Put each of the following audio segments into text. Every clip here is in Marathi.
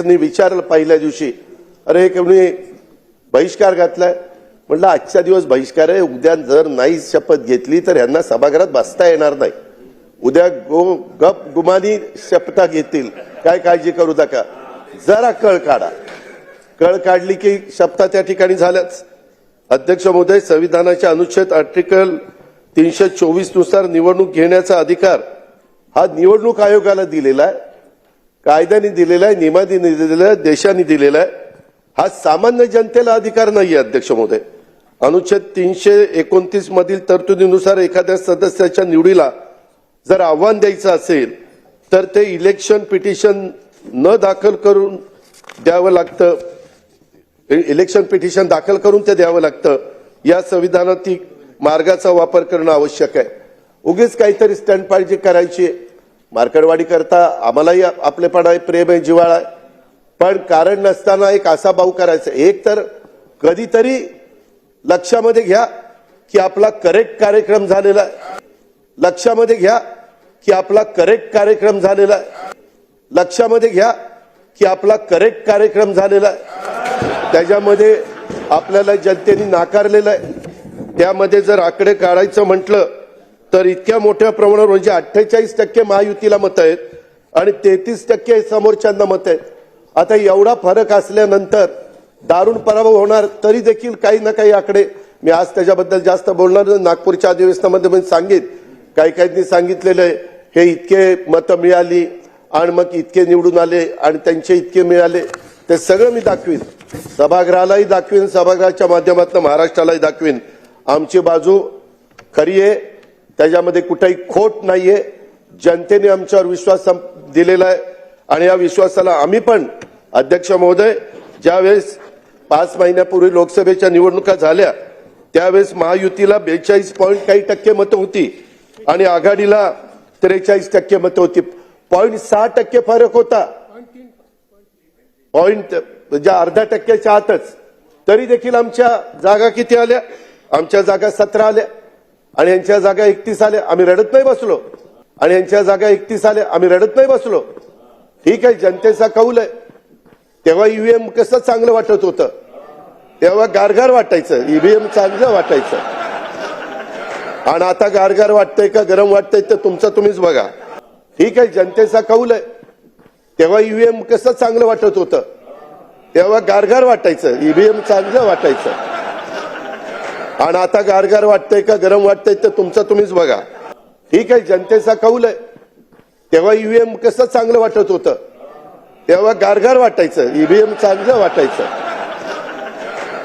त्यांनी विचारलं पहिल्या दिवशी अरे कोणी बहिष्कार घातलाय? म्हटलं आजच्या दिवस बहिष्कार आहे. उद्या जर नाही शपथ घेतली तर यांना सभागृहात बसता येणार नाही. उद्या गो गप गुमानी शपथा घेतील. काय काळजी करू नका. जरा कळ काढा. कळ काढली की शपथा त्या ठिकाणी झाल्याच. अध्यक्ष महोदय संविधानाच्या अनुच्छेद आर्टिकल तीनशे चोवीसनुसार निवडणूक घेण्याचा अधिकार हा निवडणूक आयोगाला दिलेला आहे. कायद्याने दिलेला आहे नियमाने दिलेला आहे देशाने दिलेला आहे. हा सामान्य जनतेला अधिकार नाही आहे अध्यक्ष महोदय. अनुच्छेद तीनशे एकोणतीस मधील तरतुदीनुसार एखाद्या सदस्याच्या निवडीला जर आव्हान द्यायचं असेल तर ते इलेक्शन पिटिशन न दाखल करून द्यावं लागतं. इलेक्शन पिटिशन दाखल करून ते द्यावं लागतं. या संविधानातील मार्गाचा वापर करणं आवश्यक आहे. उगीच काहीतरी स्टंटबाजी करायची आहे. मार्कडवाडी करता आम्हालाही आपलेपणा आहे प्रेम आहे जिव्हाळा आहे. पण कारण नसताना एक असा भाऊ करायचा. एक तर कधीतरी लक्षामध्ये घ्या की आपला करेक्ट कार्यक्रम झालेला आहे. लक्षामध्ये घ्या की आपला करेक्ट कार्यक्रम झालेला आहे. लक्षामध्ये घ्या की आपला करेक्ट कार्यक्रम झालेला आहे. त्याच्यामध्ये आपल्याला जनतेने नाकारलेलं आहे. त्यामध्ये जर आकडे काढायचं म्हटलं तर इतक्या मोठ्या प्रमाणावर म्हणजे अठ्ठेचाळीस टक्के महायुतीला मत आहेत आणि तेहतीस टक्के समोरच्यांना मत आहेत. आता एवढा फरक असल्यानंतर दारुण पराभव होणार तरी देखील काही ना काही आकडे. मी आज त्याच्याबद्दल जास्त बोलणार नागपूरच्या अधिवेशनामध्ये मी सांगित काही काहींनी सांगितलेलं आहे. हे इतके मतं मिळाली आणि मग इतके निवडून आले आणि त्यांचे इतके मिळाले. ते सगळं मी दाखवीन. सभागृहालाही दाखवीन. सभागृहाच्या माध्यमातून महाराष्ट्रालाही दाखवीन. आमची बाजू खरी आहे. त्याच्यामध्ये कुठेही खोट नाहीये. जनतेने आमच्यावर विश्वास दिलेला आहे. आणि या विश्वासाला आम्ही पण अध्यक्ष महोदय ज्यावेळेस पाच महिन्यापूर्वी लोकसभेच्या निवडणुका झाल्या त्यावेळेस महायुतीला बेचाळीस पॉईंट काही टक्के मतं होती आणि आघाडीला त्रेचाळीस टक्के मतं होती. पॉईंट सहा टक्के फरक होता. पॉईंट म्हणजे अर्ध्या टक्क्याच्या आतच. तरी देखील आमच्या जागा किती आल्या? आमच्या जागा सतरा आल्या. आणि यांच्या जागा एकतीस आल्या आम्ही रडत नाही बसलो. आणि यांच्या जागा एकतीस आल्या आम्ही रडत नाही बसलो. ठीक आहे जनतेचा कौल आहे. तेव्हा ईव्हीएम कसं चांगलं वाटत होतं? तेव्हा गारगार वाटायचं. ईव्हीएम चांगलं वाटायचं. आणि आता गारगार वाटतंय का गरम वाटतंय तर तुमचं तुम्हीच बघा. ठीक आहे जनतेचा कौल आहे. तेव्हा ईव्हीएम कसं चांगलं वाटत होतं? तेव्हा गारगार वाटायचं. ईव्हीएम चांगलं वाटायचं. आणि आता गारगार वाटतंय का गरम वाटतंय तर तुमचं तुम्हीच बघा. ठीक आहे जनतेचा कौल आहे. तेव्हा ईव्हीएम कसं चांगलं वाटत होतं? तेव्हा गारगार वाटायचं ईव्हीएम चांगलं वाटायचं.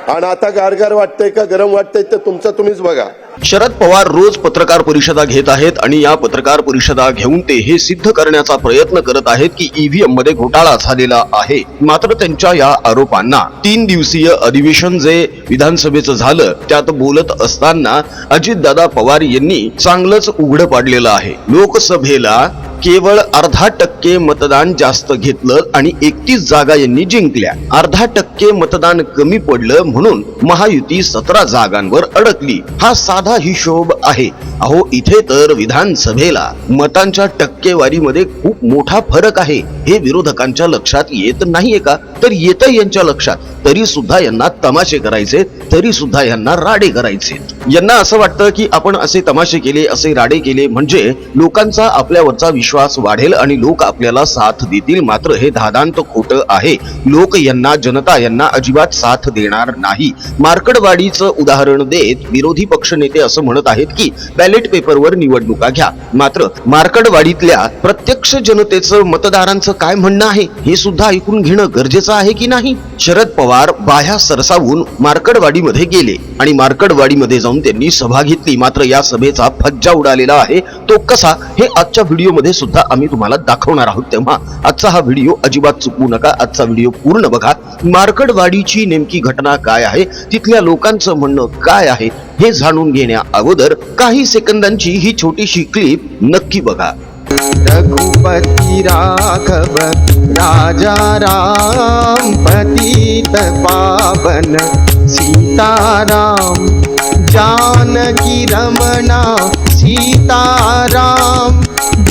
आणि आता गारगार वाटतंय का गरम वाटतंय तर तुमचं तुम्हीच बघा. शरद पवार रोज पत्रकार परिषदा घेत आहेत आणि या पत्रकार परिषदा घेऊन ते हे सिद्ध करण्याचा प्रयत्न करत आहेत की ईव्हीएममध्ये घोटाळा झालेला आहे. मात्र त्यांच्या या आरोपांना तीन दिवसीय अधिवेशन जे विधानसभेचं झालं त्यात बोलत असताना अजितदादा पवार यांनी चांगलंच उघड पाडलेलं आहे. लोकसभेला केवळ अर्धा टक्के मतदान जास्त घेतलं आणि एकतीस जागा यांनी जिंकल्या. अर्धा टक्के मतदान कमी पडलं म्हणून महायुती सतरा जागांवर अडकली. हा साधा हिशोब आहे. अहो इथे तर विधानसभेला मतांच्या टक्केवारीमध्ये खूप मोठा फरक आहे. हे विरोधकांच्या लक्षात येत नाहीये का? तर येत यांच्या लक्षात. तरी सुद्धा यांना तमाशे करायचे तरी सुद्धा यांना राडे करायचे. यांना असं वाटतं की आपण असे तमाशे केले असे राडे केले म्हणजे लोकांचा आपल्यावरचा विश्वास वाढेल आणि लोक आपल्याला साथ देतील. मात्र हे धादांत खोटं आहे. लोक यांना जनता यांना अजिबात साथ देणार नाही. मार्कडवाडीचं उदाहरण देत विरोधी पक्षनेते असं म्हणत आहेत की बॅलेट पेपरवर निवडणुका घ्या. मात्र मार्कडवाडीतल्या प्रत्यक्ष जनतेचं मतदारांचं काय म्हणणं आहे? हे सुद्धा ऐकून घेणं गरजेचं आहे की नाही? शरद पवार बाह्या सरसावून मार्कडवाडीमध्ये गेले आणि मार्कडवाडीमध्ये जाऊन त्यांनी सभा घेतली. मात्र या सभेचा फज्जा उडालेला आहे. तो कसा? हे आजच्या व्हिडिओमध्ये सुद्धा आम्ही तुम्हाला दाखवणार आहोत. तेव्हा आजचा हा व्हिडिओ अजिबात चुकवू नका. आजचा व्हिडिओ पूर्ण बघा. मार्कडवाडीची नेमकी घटना काय आहे? तिथल्या लोकांचं म्हणणं काय आहे? हे जाणून घेण्या अगोदर काही सेकंदांची ही छोटीशी क्लिप नक्की बघा. रघुपती राघव राजा राम पतित पावन सीताराम जानकी रमणा सीताराम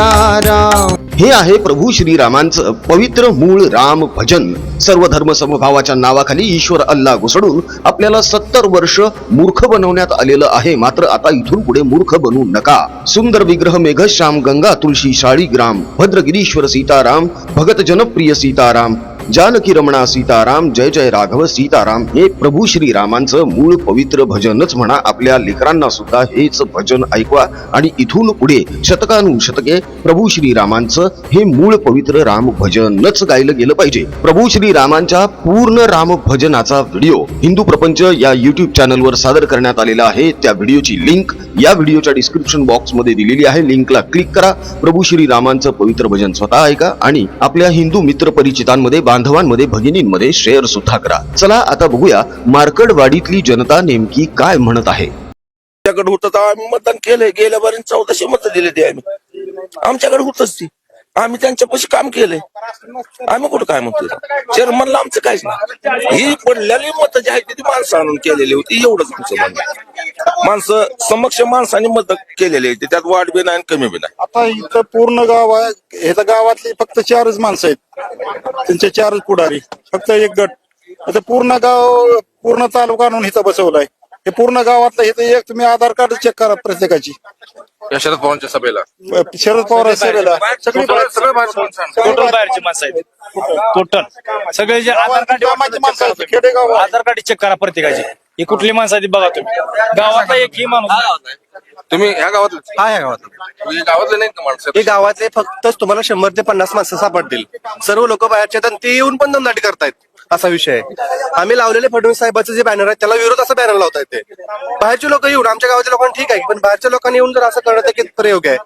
सीताराम हे आहे प्रभू श्रीरामांचं पवित्र मूळ राम भजन. सर्व धर्म समभावाच्या नावाखाली ईश्वर अल्ला घुसडून आपल्याला सत्तर वर्ष मूर्ख बनवण्यात आलेलं आहे. मात्र आता इथून पुढे मूर्ख बनू नका. सुंदर विग्रह मेघश्याम गंगा तुळशी शाळीग्राम भद्रगिरीश्वर सीताराम भगत जनप्रिय सीताराम जानकी रमणा सीताराम जय जय राघव सीताराम हे प्रभू श्रीरामांचं मूळ पवित्र भजनच म्हणा. आपल्या लेकरांना सुद्धा हेच भजन ऐकवा. आणि इथून पुढे शतकानुशतके प्रभू श्रीरामांचं हे मूळ पवित्र राम भजनच गायलं गेलं पाहिजे. प्रभू श्रीरामांच्या पूर्ण राम भजनाचा व्हिडिओ हिंदू प्रपंच या युट्यूब चॅनलवर सादर करण्यात आलेला आहे. त्या व्हिडिओची लिंक या व्हिडिओच्या डिस्क्रिप्शन बॉक्समध्ये दिलेली आहे. लिंकला क्लिक करा. प्रभू श्रीरामांचं पवित्र भजन स्वतः ऐका. आणि आपल्या हिंदू मित्र परिचितांमध्ये बांधवांमध्ये भगिनींमध्ये शेअर सुद्धा करा. चला आता बघूया मार्कडवाडीतली जनता नेमकी काय म्हणत आहे. आमच्याकडे होतं आम्ही मतदान केलंय. गेल्या बारीन चौदाशे मत दिले ते आम्ही. आमच्याकडे होतच ती. आम्ही त्यांच्यापाशी काम केलंय. आम्ही कुठं काय म्हणतो चेअरमनला आमचं काहीच नाही. ही पडलेली मत जी आहे ती माणसं आणून केलेली होती एवढंच आमचं म्हणणं माणसं समक्ष माणसाने मत केलेली आहे त्यात वाढ बी नाही आणि कमी बी नाही. आता इथं पूर्ण गाव आहे तर गावातली फक्त चारच माणसं आहेत. त्यांचे चारच पुढारी फक्त एक गट. आता पूर्ण गाव पूर्ण तालुका आणून इथं बसवलाय. हे पूर्ण गावातलं इथं एक तुम्ही आधार कार्ड चेक करा प्रत्येकाची. या शरद पवारांच्या सभेला. शरद पवार सभेला. सगळी. टोटल बाहेरची माणसं आहेत? टोटल सगळे जे आधार कार्ड कामाची माणसं आहेत, खेडेगाव आहे. आधार कार्ड चेक करा प्रत्येकाची. ही कुठली माणसं आहे ती बघा तुम्ही. गावातला एकही माणूस तुम्ही ह्या गावातले? हा ह्या गावात तुम्ही गावातले नाही का माणसं? हे गावातले फक्त तुम्हाला शंभर ते पन्नास माणसं सापडतील. सर्व लोक बाहेरचे आहेत आणि ते येऊन पण दमदाटी करतायत. असा विषय आहे. आम्ही लावलेले फडणवीस साहेबाचे जे बॅनर आहेत त्याला विरोध असा बॅनर लावतायत ते. बाहेरचे लोक येऊन आमच्या गावाच्या लोकांना ठीक आहे पण बाहेरच्या लोकांनी येऊन जर असं करणं ते योग्य आहे?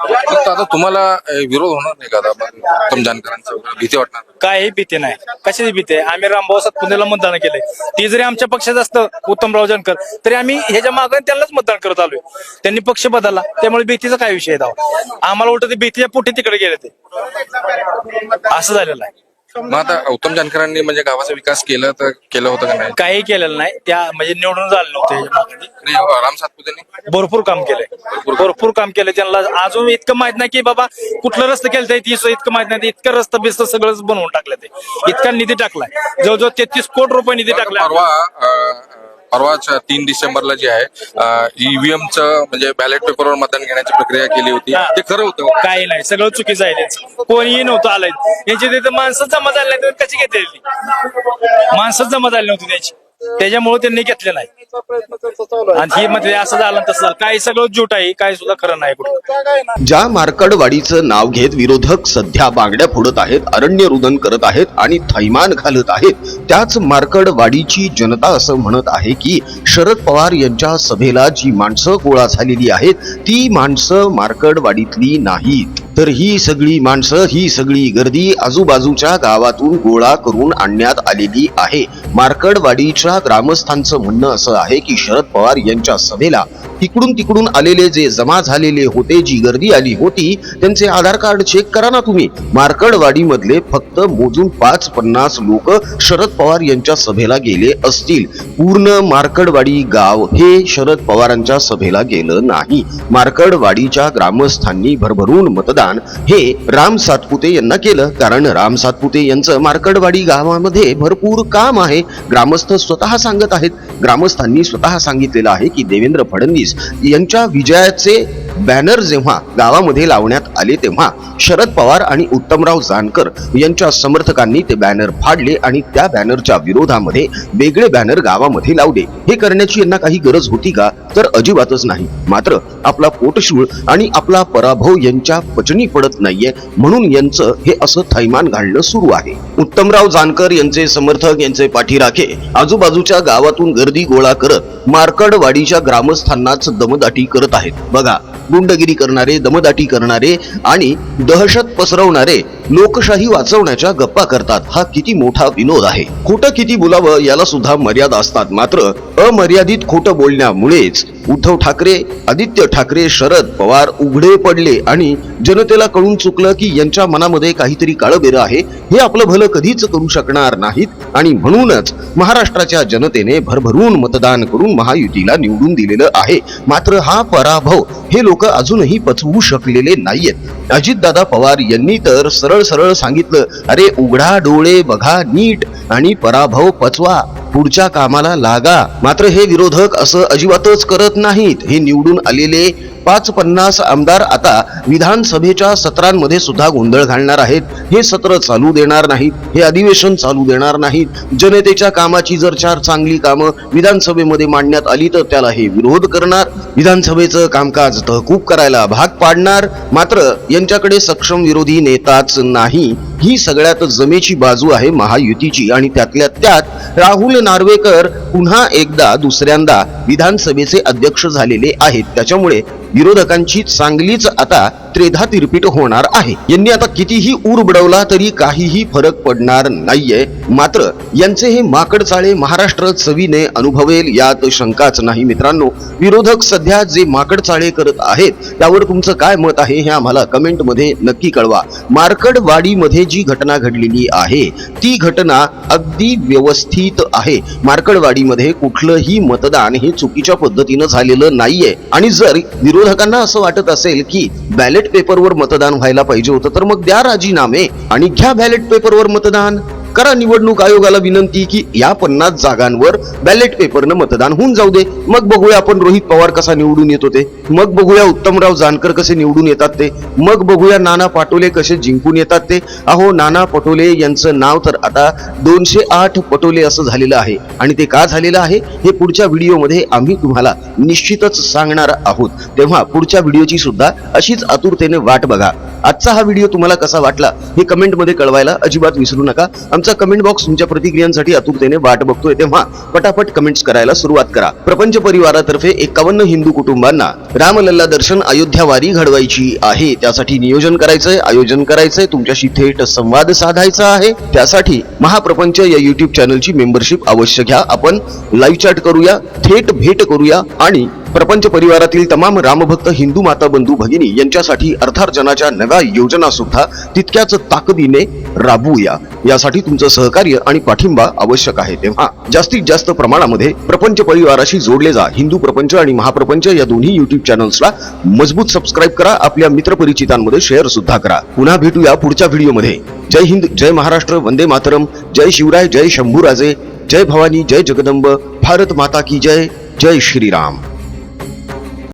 आता तुम्हाला विरोध होणार नाही का आता? जानकरांचा भीती वाटणार? काही भीती नाही. कशाची भीती आहे? आम्ही रामभाऊ सातपुतेला मतदान केलंय. ती जरी आमच्या पक्षात असतं उत्तमराव जानकर तरी आम्ही ह्याच्या मागे त्यांनाच मतदान करत आलोय. त्यांनी पक्ष बदलला. त्यामुळे भीतीचा काय विषय आहे? आम्हाला उलट ते भीतीच्या पोटी तिकडे गेले ते. असं झालेलं आहे. मग आता उत्तम जानकरांनी म्हणजे गावाचा विकास केला तर केलं होतं का नाही? काही केलेलं नाही. त्या म्हणजे निवडून झालं नव्हतं. नाही, राम सातपुतेंनी? भरपूर काम केलंय भरपूर काम केलंय त्यांना अजून इतकं माहीत नाही की बाबा कुठलं रस्ते केलं ते इतकं माहीत नाही. इतकं रस्ता बिस्त सगळंच बनवून टाकलं ते. इतका निधी टाकलाय. जवळजवळ तेहतीस कोटी रुपये निधी परवा अं, परवाच्या तीन डिसेंबरला जे आहे ईव्हीएमचं म्हणजे बॅलेट पेपरवर मतदान घेण्याची प्रक्रिया केली होती. ते खरं होतं काही नाही सगळं चुकीचं आहे त्यांचं. कोणीही नव्हतं आलंय. यांची तिथे माणसं जमा झाली नाही तर कशी घेतली ती माणसं जमा झाली नव्हती त्याची. त्याच्यामुळे त्यांनी घेतले नाही प्रयत्न त्यांचा चालू आहे. आणि ही मध्ये असं झालं तसं झालं. काही सगळं झूट आहे काही सुद्धा खरं नाही कुठं. ना. ज्या मार्कडवाडीचं नाव घेत विरोधक सध्या बांगड्या फोडत आहेत अरण्य रुदन करत आहेत आणि थैमान घालत आहेत त्याच मार्कडवाडीची जनता असं म्हणत आहे की शरद पवार यांच्या सभेला जी माणसं गोळा झालेली आहेत ती माणसं मार्कडवाडीतली नाहीत. तर ही सगळी माणसं ही सगळी गर्दी आजूबाजूच्या गावातून गोळा करून आणण्यात आलेली आहे. मार्कडवाडीच्या ग्रामस्थांचं म्हणणं असं आहे की शरद पवार यांच्या सभेला तिकडून तिकडून आलेले जे जमा झालेले होते जी गर्दी आली होती त्यांचे आधार कार्ड चेक करा ना तुम्ही. मार्कडवाडी मधले फक्त मोजून पाच पन्नास लोक शरद पवार यांच्या सभेला गेले असतील. पूर्ण मार्कडवाडी गाव हे शरद पवारांच्या सभेला गेलं नाही. मार्कडवाडीच्या ग्रामस्थांनी भरभरून मतदान हे राम सातपुते यांना केलं. कारण राम सातपुते यांचं मार्कडवाडी गावामध्ये भरपूर काम आहे. ग्रामस्थ स्वतः सांगत आहेत. ग्रामस्थांनी स्वतः सांगितलेलं आहे की देवेंद्र फडणवीस यांच्या विजयाचे बॅनर जेव्हा गावामध्ये लावण्यात आले तेव्हा शरद पवार आणि उत्तमराव जानकर यांच्या समर्थकांनी ते बॅनर फाडले आणि त्या बॅनरच्या विरोधामध्ये वेगळे बॅनर गावामध्ये लावले. हे करण्याची यांना काही गरज होती का? तर अजिबातच नाही. मात्र आपला पोटशूळ आणि आपला पराभव यांच्या पचनी पडत नाहीये. म्हणून यांचं हे असं थैमान घालणं सुरू आहे. उत्तमराव जानकर यांचे समर्थक यांचे पाठीराखे आजूबाजूच्या गावातून गर्दी गोळा करत मार्कडवाडीच्या ग्रामस्थांनाच दमदाटी करत आहेत. बघा गुंडगिरी करणारे दमदाटी करणारे आणि दहशत पसरवणारे लोकशाही वाचवण्याच्या गप्पा करतात हा किती मोठा विनोद आहे. खोटं किती बोलावं याला सुद्धा मर्यादा असतात. मात्र अमर्यादित खोटं बोलण्यामुळेच उद्धव ठाकरे आदित्य ठाकरे शरद पवार उघडे पडले आणि जनतेला कळून चुकलं की यांच्या मनामध्ये काहीतरी काळबेरं आहे हे आपलं भलं कधीच करू शकणार नाहीत. आणि म्हणूनच महाराष्ट्राच्या जनतेने भरभरून मतदान करून महायुतीला निवडून दिलेलं आहे. मात्र हा पराभव हे लोक अजूनही पचवू शकलेले नाहीयेत. अजितदादा पवार यांनी तर सरळ सरळ सांगितलं अरे उघडा डोळे बघा नीट आणि पराभव पचवा. पुढच्या कामाला लागा. मात्र हे विरोधक असं अजिबातच करत नाहीत. हे निवडून आलेले पाच पन्नास आमदार आता विधानसभेच्या सत्रांमध्ये सुद्धा गोंधळ घालणार आहेत. हे सत्र चालू देणार नाहीत. हे अधिवेशन चालू देणार नाहीत. जनतेच्या कामाची जर चार चांगली कामं विधानसभेमध्ये मांडण्यात आली तर त्याला हे विरोध करणार. विधानसभेचं कामकाज तहकूब करायला भाग पाडणार मात्र यांच्याकडे सक्षम विरोधी नेताच नाही. ही सगळ्यात जमेची बाजू आहे महायुतीची. आणि त्यातल्या त्यात राहुल नार्वेकर पुन्हा एकदा दुसऱ्यांदा विधानसभेचे अध्यक्ष झालेले आहेत. त्याच्यामुळे विरोधकांची चांगलीच आता त्रेधा तिरपीट होणार आहे. यांनी आता कितीही ऊर बडवला तरी काहीही फरक पडणार नाहीये. मात्र यांचे हे माकड चाळे महाराष्ट्र चवीने अनुभवेल यात शंकाच नाही. मित्रांनो विरोधक सध्या जे माकड चाळे करत आहेत त्यावर तुमचं काय मत आहे हे आम्हाला कमेंटमध्ये नक्की कळवा. मार्कडवाडीमध्ये जी घटना घडलेली आहे ती घटना अगदी व्यवस्थित आहे. मार्कडवाडीमध्ये कुठलंही मतदान हे चुकीच्या पद्धतीनं झालेलं नाहीये. आणि जर विरोधकांना असं वाटत असेल की बॅलेट पेपरवर मतदान व्हायला पाहिजे होतं तर मग द्या राजीनामे आणि घ्या बॅलेट पेपरवर मतदान. करा निवडणूक आयोगाला विनंती की या पन्नास जागांवर बॅलेट पेपरनं मतदान होऊन जाऊ दे. मग बघूया आपण रोहित पवार कसा निवडून येतो ते. मग बघूया उत्तमराव जानकर कसे निवडून येतात ते. मग बघूया नाना पाटोले कसे जिंकून येतात ते. अहो नाना पटोले यांचं नाव तर आता दोनशे आठ पटोले असं झालेलं आहे. आणि ते का झालेलं आहे? हे पुढच्या व्हिडिओमध्ये आम्ही तुम्हाला निश्चितच सांगणार आहोत. तेव्हा पुढच्या व्हिडिओची सुद्धा अशीच आतुरतेने वाट बघा. आजचा हा व्हिडिओ तुम्हाला कसा वाटला हे कमेंटमध्ये कळवायला अजिबात विसरू नका. आमचा कमेंट बॉक्स तुमच्या प्रतिक्रियांसाठी आतुरतेने वाट बघतोय तेव्हा पटापट कमेंट्स करायला सुरुवात करा. प्रपंच परिवारातर्फे एकावन्न हिंदू कुटुंबांना रामलल्ला दर्शन अयोध्या वारी घडवायची आहे. त्यासाठी नियोजन करायचंय आयोजन करायचंय तुमच्याशी थेट संवाद साधायचा आहे. त्यासाठी महाप्रपंच या युट्यूब चॅनलची मेंबरशिप अवश्य घ्या. आपण लाईव्ह चॅट करूया थेट भेट करूया आणि प्रपंच परिवारातील तमाम रामभक्त हिंदू माता बंधू भगिनी यांच्यासाठी अर्थार्जनाच्या नव्या योजना सुद्धा तितक्याच ताकदीने राबवूया. यासाठी तुमचं सहकार्य आणि पाठिंबा आवश्यक आहे तेव्हा. जास्तीत जास्त प्रमाणामध्ये प्रपंच परिवाराशी जोडले जा हिंदू प्रपंच आणि महाप्रपंच या दोन्ही युट्यूब चॅनल्सला मजबूत सबस्क्राईब करा आपल्या मित्रपरिचितांमध्ये शेअर सुद्धा करा. पुन्हा भेटूया पुढच्या व्हिडिओमध्ये जय हिंद जय महाराष्ट्र वंदे मातरम जय शिवराय जय शंभूराजे जय भवानी जय जगदंब भारत माता की जय जय श्रीराम.